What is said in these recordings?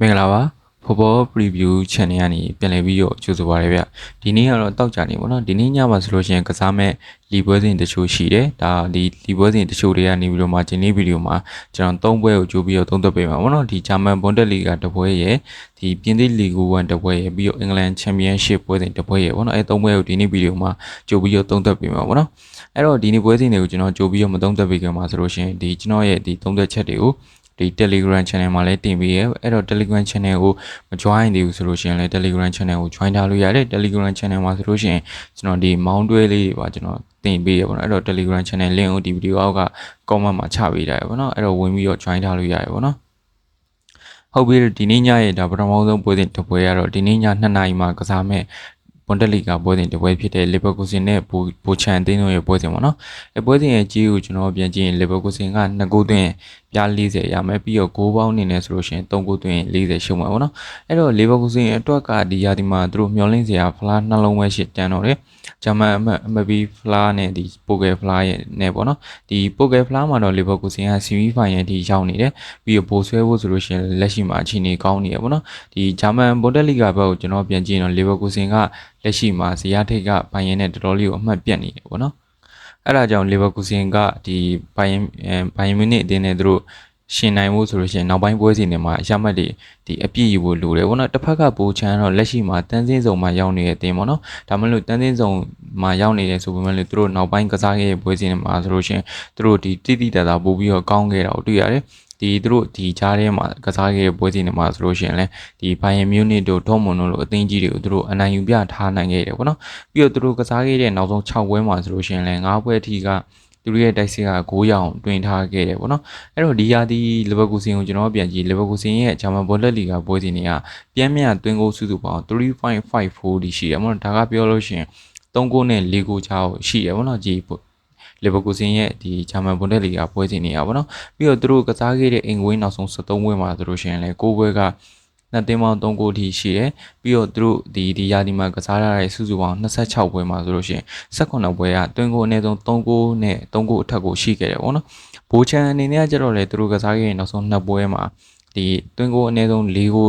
မင်္ဂလာပါ football preview channel ကနေပြန်လည်ပြီးတော့ကြိုဆိုပါရစေဗျဒီနေ့ကတော့တောက်ကြနေပေါ့နော်ဒီနေ့ညမှာဆိုလို့ရှိရင်ကစားမဲ့လီပွဲစဉ်တချို့ရှိတယ်ဒါဒီလီပွဲစဉ်တချို့တွေကနေပြီးတော့မှဒီနေ့ဗီဒီယိုမှာကျွန်တော်၃ပွဲကိုကြိုပြီးတော့သုံးသပ်ပေးမှာပေါ့နော်ဒီဂျာမန်ဘွန်ဒက်လီဂါတစ်ပွဲရယ်ဒီပြင်သစ်လီဂို1တစ်ပွဲရယ်ပြီးတော့အင်္ဂလန်ချန်ပီယံရှစ်ပွဲစဉ်တစ်ပွဲရယ်ပေါ့နော်အဲ၃ပွဲကိုဒီနေ့ဗီဒီယိုမှာကြိုပြီးတော့သုံးသပ်ပေးမှာပေါ့နော်အဲ့တော့ဒီနေ့ပွဲစဉ်တွေကိုကျွန်တော်ကြိုပြီးတော့မသုံးသပ်ပေးခင်မှာဆိုလို့ရှိရင်ဒီကျွန်တော်ရဲ့ဒီသုံးသပ်ချက်တွေကို ဒီ Telegram channel မှာလည်းတင်ပေးရဲအဲ့တော့ Telegram channel ကိုမ join သေးဘူးဆိုလို့ရှိရင်လည်း Telegram channel ကို join ထားလို့ရတယ် Telegram channel မှာဆိုလို့ရှိရင်ကျွန်တော်ဒီ mount တွဲလေးတွေပါကျွန်တော်တင်ပေးရပါတော့အဲ့တော့ Telegram channel link ကိုဒီ video အောက်က comment မှာချပေးထားရပါတော့အဲ့တော့ဝင်ပြီးတော့ join ထားလို့ရရပါတော့ဟုတ်ပြီဒီနေ့ညရဲ့ဒါပထမဆုံးပွဲစဉ်တစ်ပွဲရတော့ဒီနေ့ည2နာရီမှာကစားမဲ့ဘွန်ဒက်လီဂါပွဲစဉ်တစ်ပွဲဖြစ်တဲ့လီဗာပူးဆင်နဲ့ဘူဘူချန်တင်းတို့ရဲ့ပွဲစဉ်ပေါ့နော်အဲပွဲစဉ်ရဲ့ကြီးကိုကျွန်တော်ပြန်ကြည့်ရင်လီဗာပူးဆင်က2ဂိုးသွင်း ပြ40ရမယ်ပြီးတော့ဂိုးပေါင်းအနေနဲ့ဆိုလို့ရှိရင်3ဂိုးသွင်း40ရှုံးမှာပေါ့နော်အဲ့တော့လီဗာပူးဆင်အတွက်ကဒီရာဒီမှာသူတို့မျောလင့်စရာဖလားနှလုံးပဲရှိတန်တော့တယ်ဂျမန်အမတ်အမဘီဖလားနဲ့ဒီပိုကယ်ဖလားရဲ့နဲ့ပေါ့နော်ဒီပိုကယ်ဖလားမှာတော့လီဗာပူးဆင်ကဆီမီဖိုင်နယ်ဒီရောက်နေတယ်ပြီးတော့ပိုဆွဲဖို့ဆိုလို့ရှိရင်လက်ရှိမှာအခြေအနေကောင်းနေရပေါ့နော်ဒီဂျာမန်ဘွန်ဒက်လီဂါဘက်ကိုကျွန်တော်ပြန်ကြည့်ရင်တော့လီဗာပူးဆင်ကလက်ရှိမှာဇီယာထိတ်ကဘိုင်ယန်နဲ့တော်တော်လေးကိုအမှတ်ပြတ်နေတယ်ပေါ့နော် အဲ့ဒါကြောင့်လီဗာပူးဆင်ကဒီဘိုင်ယန်ဘိုင်ယန်မြူနစ်အတင်းနဲ့သူတို့ရှင်နိုင်မှုဆိုလို့ရှိရင်နောက်ပိုင်းပွဲစဉ်တွေမှာရမှတ်တွေဒီအပြည့်ယူဖို့လိုတယ်ပေါ့နော်တစ်ဖက်ကပိုချမ်းတော့လက်ရှိမှာတန်းစင်းစုံမှာရောက်နေတဲ့အတင်းပေါ့နော်ဒါမှမဟုတ်တန်းစင်းစုံမှာရောက်နေတယ်ဆိုပေမဲ့လည်းသူတို့နောက်ပိုင်းကစားခဲ့တဲ့ပွဲစဉ်တွေမှာဆိုလို့ရှိရင်သူတို့ဒီတိတိတတ်တာပို့ပြီးတော့ကောင်းခဲ့တာကိုတွေ့ရတယ် ဒီသူတို့ဒီကြားထဲမှာကစားခဲ့တဲ့ပွဲစဉ်တွေမှာဆိုလို့ရှိရင်လည်းဒီဘိုင်ယန်မြူနစ်တို့ဒေါ်မွန်တို့လိုအသင်းကြီးတွေကိုသူတို့အနိုင်ယူပြထားနိုင်ခဲ့တယ်ပေါ့နော်ပြီးတော့သူတို့ကစားခဲ့တဲ့နောက်ဆုံး6ပွဲမှာဆိုလို့ရှိရင်လည်း9ပွဲအထိကသူတို့ရဲ့တိုက်စစ်က9ရောင်တွင်ထားခဲ့တယ်ပေါ့နော်အဲ့တော့ဒီရာသီလီဗာပူးဆင်ကိုကျွန်တော်ပြန်ကြည့်လီဗာပူးဆင်ရဲ့ဂျာမန်ဘောလက်လီဂါပွဲစဉ်တွေကပြန်မြတွင်းဂိုးစုစုပေါင်း3.54ဒီရှိတယ်ပေါ့နော်ဒါကပြောလို့ရှိရင်3ဂိုးနဲ့4ဂိုးချားရှိတယ်ပေါ့နော်ကြည့် လီဗာပူးဆင်ရဲ့ဒီဂျာမန်ဘွန်ဒက်လီဂါပွဲစဉ်တွေကပေါ့နော်ပြီးတော့သူတို့ကစားခဲ့တဲ့အင်္ဂဝင်းနောက်ဆုံး73ပွဲမှာဆိုလို့ရှိရင်လည်း6ပွဲကနှစ်သင်းပေါင်း3ဂိုးထိရှိတယ်ပြီးတော့သူတို့ဒီဒီရာဒီမှာကစားရတဲ့စုစုပေါင်း26ပွဲမှာဆိုလို့ရှိရင်18ပွဲကတွင်းဂိုးအနည်းဆုံး3ဂိုးနဲ့3ဂိုးအထက်ကိုရှိခဲ့တယ်ပေါ့နော်ဘိုချန်အနေနဲ့ကကြတော့လေသူတို့ကစားခဲ့တဲ့နောက်ဆုံး2ပွဲမှာဒီတွင်းကိုအနည်းဆုံး၄ကို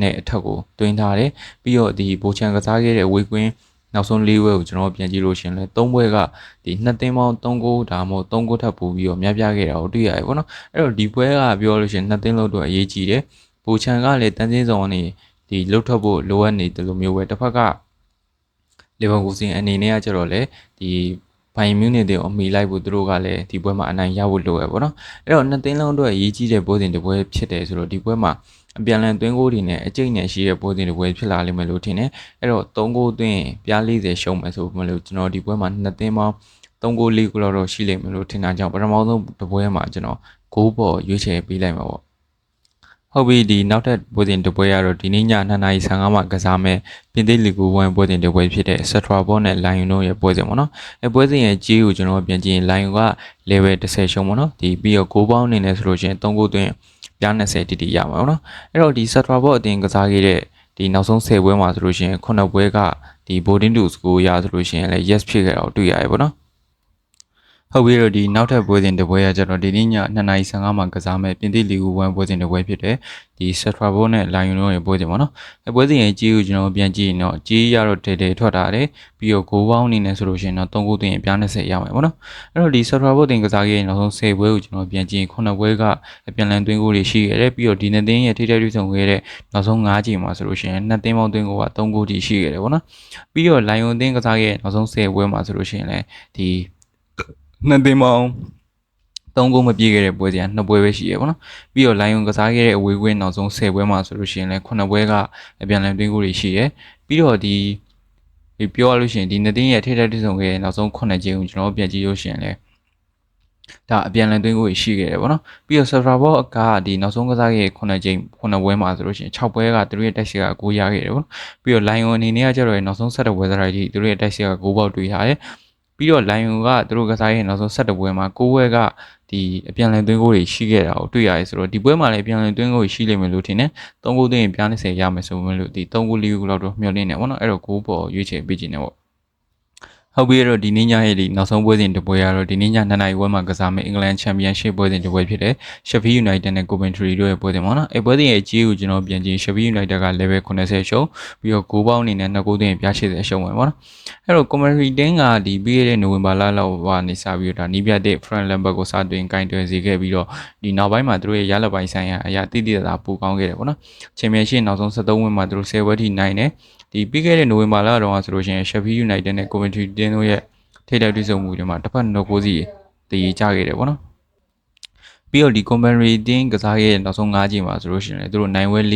နဲ့အထက်ကိုတွင်းထားတယ်ပြီးတော့ဒီဘိုချန်ကစားခဲ့တဲ့ဝေကွင်း နောက်ဆုံး၄ဘွဲကိုကျွန်တော်ပြန်ကြည့်လို့ရှင်လဲ၃ဘွဲကဒီနှစ်သင်းပေါင်း၃ဂိုးဒါမှမဟုတ်၃ဂိုးထပ်ပို့ပြီးတော့များပြားခဲ့တာကိုတွေ့ရတယ်ပေါ့နော်အဲ့တော့ဒီဘွဲကပြောလို့ရှင်နှစ်သင်းလုံးတော့အရေးကြီးတယ်ဘူချန်ကလည်းတန်းစင်းဆောင်ကနေဒီလှုပ်ထွက်ဖို့လိုအပ်နေတယ်လို့မျိုးပဲတစ်ဖက်ကလီဗာပူးစင်အနေနဲ့ကကျတော့လေဒီဘိုင်မြူနစ်တွေကိုအမိလိုက်ဖို့သူတို့ကလည်းဒီပွဲမှာအနိုင်ရဖို့လိုရပေါ့နော်အဲ့တော့နှစ်သင်းလုံးအတွက်အရေးကြီးတဲ့ပွဲစဉ်တစ်ပွဲဖြစ်တယ်ဆိုတော့ဒီပွဲမှာ အပြန်လန်သွင်းဂိုးတွေနဲ့အကျိတ်နဲ့ရှိတဲ့ပွဲစဉ်တစ်ပွဲဖြစ်လာလိမ့်မယ်လို့ထင်တယ်အဲ့တော့3ဂိုးသွင်းပြား40ရှုံးမယ်ဆိုမှလို့ကျွန်တော်ဒီပွဲမှာနှစ်သင်းပေါင်း3ဂိုး4ဂိုးလောက်ရှိလိမ့်မယ်လို့ထင်တာကြောင့်ပထမဆုံးတစ်ပွဲမှာကျွန်တော်ဂိုးပေါ်ရွေးချယ်ပေးလိုက်မှာပေါ့ဟုတ်ပြီဒီနောက်ထပ်ပွဲစဉ်တစ်ပွဲကတော့ဒီနေ့ည2:55မှာကစားမဲ့ပြင်သစ်လီဂို1ပွဲစဉ်တစ်ပွဲဖြစ်တဲ့ Strasbourg နဲ့ Lyon တို့ရဲ့ပွဲစဉ်ပေါ့နော်အဲပွဲစဉ်ရဲ့ကြီးကိုကျွန်တော်ပြန်ကြည့်ရင် Lyon က level 10ရှုံးပေါ့နော်ဒီပြီးတော့6ပေါင်းအနေနဲ့ဆိုလို့ရှိရင်3ဂိုးသွင်း ပြား20တိတိရမှာပေါ့နော်အဲ့တော့ဒီ Strasbourg အတင်းကစားခဲ့တဲ့ဒီနောက်ဆုံး10ပွဲမှာဆိုလို့ရှိရင်9ပွဲကဒီ boarding to score ရဆိုလို့ရှိရင်လည်း yes ဖြစ်ခဲ့တာကိုတွေ့ရတယ်ပေါ့နော် ဟုတ်ပြီတော့ဒီနောက်ထပ်ပွဲစဉ်တစ်ပွဲကကျတော့ဒီနေ့ည2:55မှာကစားမဲ့ပြင်သစ်လီဂူ1ပွဲစဉ်တစ်ပွဲဖြစ်တယ်ဒီ Strasbourg နဲ့ Lyon တို့ရဲ့ပွဲစဉ်ပေါ့နော်အဲပွဲစဉ်ရဲ့ကြီးကိုကျွန်တော်ပြန်ကြည့်ရင်တော့ကြီးရတော့တဲတဲထွက်တာတယ်ပြီးတော့ဂိုးပေါင်းအနေနဲ့ဆိုလို့ရှိရင်တော့3ဂိုးသွင်းရင်ပြား20ရမယ်ပေါ့နော်အဲ့တော့ဒီ Strasbourg တင်ကစားခဲ့ရင်နောက်ဆုံး10ပွဲကိုကျွန်တော်ပြန်ကြည့်ရင်9ပွဲကအပြန်လန်သွင်းဂိုးတွေရှိခဲ့တယ်ပြီးတော့ဒီနှစ်သင်းရဲ့ထိထိုက်တွေ့ဆုံခဲ့တဲ့နောက်ဆုံး9ချိန်မှာဆိုလို့ရှိရင်နှစ်သင်းပေါင်းသွင်းဂိုးက3ဂိုးထိရှိခဲ့တယ်ပေါ့နော်ပြီးတော့ Lyon တင်ကစားခဲ့နောက်ဆုံး10ပွဲမှာဆိုလို့ရှိရင်လည်းဒီ နှစ်သင်းပေါင်းသုံးဂိုးမပြည့်ခဲ့တဲ့ပွဲစဉ်ကနှစ်ပွဲပဲရှိရပေါ့နော်ပြီးတော့ Lion ကစားခဲ့တဲ့အဝေးကွင်းနောက်ဆုံး10ပွဲမှာဆိုလို့ရှိရင်လည်း9ပွဲကအပြန်အလှန်တွင်းဂိုးတွေရှိရပြီးတော့ဒီပြောရလို့ရှိရင်ဒီနှစ်သင်းရဲ့ထိထိုက်ထိဆုံခဲ့တဲ့နောက်ဆုံး9ကြိမ်ကိုကျွန်တော်ပြန်ကြည့်လို့ရှိရင်လည်းဒါအပြန်လန်သွင်းကိုရှိခဲ့တယ်ဗောနော်ပြီးတော့ server bot ကဒီနောက်ဆုံးကစားခဲ့9ကြိမ်9ပွဲမှာဆိုလို့ရှိရင်6ပွဲကသူတို့ရဲ့တက်စီက9ရခဲ့တယ်ဗောနော်ပြီးတော့ lion အနေနဲ့ကကျတော့နောက်ဆုံး7ပွဲစားကြီးသူတို့ရဲ့တက်စီက9ပေါက်တွေ့ထားတယ် ပြီးတော့ Lion ကသူတို့ကစားရဲ့နောက်ဆုံး7ပွဲမှာ9ပွဲကဒီအပြန်လည်သွင်းဂိုးတွေရှိခဲ့တာကိုတွေ့ရတယ်ဆိုတော့ဒီပွဲမှာလည်းအပြန်လည်သွင်းဂိုးရှိလိမ့်မယ်လို့ထင်တယ်။3ဂိုးသွင်းရင်ပြား20ရမယ်ဆိုမှလို့ဒီ3ဂိုး4ဂိုးလောက်တော့မျှော်လင့်နေပေါ့နော်။အဲ့တော့ဂိုးပေါ်ရွေးချယ်ပေးခြင်းနဲ့ပေါ့။ ဟဟုတ်ပြီအဲ့တော့ဒီနေ့ညရဲ့ဒီနောက်ဆုံးပွဲစဉ်တစ်ပွဲကတော့ဒီနေ့ည2နာရီဝက်မှာကစားမယ့်အင်္ဂလန်ချန်ပီယံရှစ်ပွဲစဉ်တစ်ပွဲဖြစ်တယ်။ Sheffield United နဲ့ Coventry တို့ရဲ့ပွဲစဉ်ပေါ့နော်။အဲ့ပွဲစဉ်ရဲ့အကြီးကိုကျွန်တော်ပြန်ကြည့် Sheffield United က level 80ရှုံးပြီးတော့ဂိုးပေါင်းအနေနဲ့နှစ်ဂိုးသွင်းပြ80ရှုံးဝင်ပေါ့နော်။အဲ့တော့ Coventry တင်းကဒီပြီးခဲ့တဲ့နိုဝင်ဘာလလောက်ကနေစပြီးတော့ဒါနီးပြတဲ့ Frank Lampard ကိုစတင်ကင်တွယ်စေခဲ့ပြီးတော့ဒီနောက်ပိုင်းမှာသူတို့ရဲ့ရလပိုင်းဆိုင်ရာအရာတိတိကျကျပိုကောင်းခဲ့တယ်ပေါ့နော်။ချန်ပီယံရှစ်နောက်ဆုံး73ဝင်းမှာသူတို့10ပွဲထိနိုင်တယ်။ ဒီပြီးခဲ့တဲ့နိုဝင်ဘာလတုန်းကဆိုလို့ရှိရင် Sheffield United နဲ့ Coventry တင်းတို့ရဲ့ထိပ်တိုက်တွေ့ဆုံမှုတွေမှာတစ်ဖက်နှုတ်ကိုစီတည်ကြခဲ့တယ်ပေါ့နော်ပြီးတော့ဒီ company တင်းကစားခဲ့တဲ့နောက်ဆုံး၅ချိန်မှာဆိုလို့ရှိရင်လည်းသူတို့နိုင်ဝဲ၄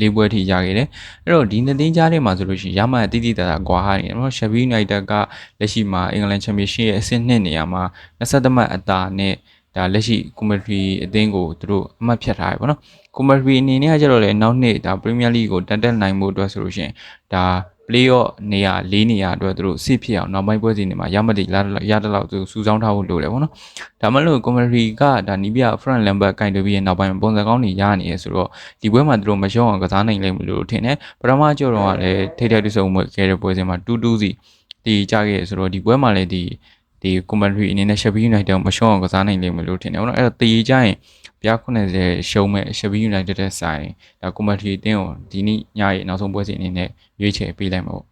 လေးပွဲထိရခဲ့တယ်အဲ့တော့ဒီနှစ်သိန်းကြားထဲမှာဆိုလို့ရှိရင်ရမှတိတိတသာကွာဟာနေတယ်နော် Sheffield United ကလက်ရှိမှာ England Championship ရဲ့အဆင့်2နေရာမှာ20မှတ်အသာနဲ့ဒါလက်ရှိ commentary အသင်းကိုသူတို့အမှတ်ဖြတ်ထားတယ်ပေါ့နော် commentary အနေနဲ့ကကျတော့လေနောက်နှစ်ဒါ Premier League ကိုတက်တက်နိုင်မှုအတွက်ဆိုလို့ရှိရင်ဒါ playoff နေရာ၄နေရာအတွက်သူတို့စစ်ဖြစ်အောင်နောက်ပိုင်းပွဲစဉ်တွေမှာရမတိလာရတဲ့လောက်သူစူးစောင်းထားဖို့လိုတယ်ပေါ့နော်ဒါမှမဟုတ် commentary ကဒါနီးပြ front lamber ကင်တူပြီးရဲ့နောက်ပိုင်းပုံစံကောင်းတွေရနေရဆိုတော့ဒီပွဲမှာသူတို့မရှုံးအောင်ကစားနိုင်လိမ့်မယ်လို့ထင်တယ်ပထမကြော်တော့ကလည်းထိထိထိဆုံမှုခဲ့တဲ့ပွဲစဉ်မှာ2-2စီဒီကြခဲ့ဆိုတော့ဒီပွဲမှာလည်းဒီဒီ commentary အနေနဲ့ Sheffield United ကိုမရှုံးအောင်ကစားနိုင်လိမ့်မယ်လို့ထင်တယ်ပေါ့နော်အဲ့တော့တည်ကြရင် ပြား90ရှုံးမဲ့ Sheffield United တဲ့ဆိုင်ဒါ commentary အတင်းကိုဒီနေ့ညရဲ့နောက်ဆုံးပွဲစဉ်အနေနဲ့ရွေးချယ်ပေးလိုက်မှာပေါ့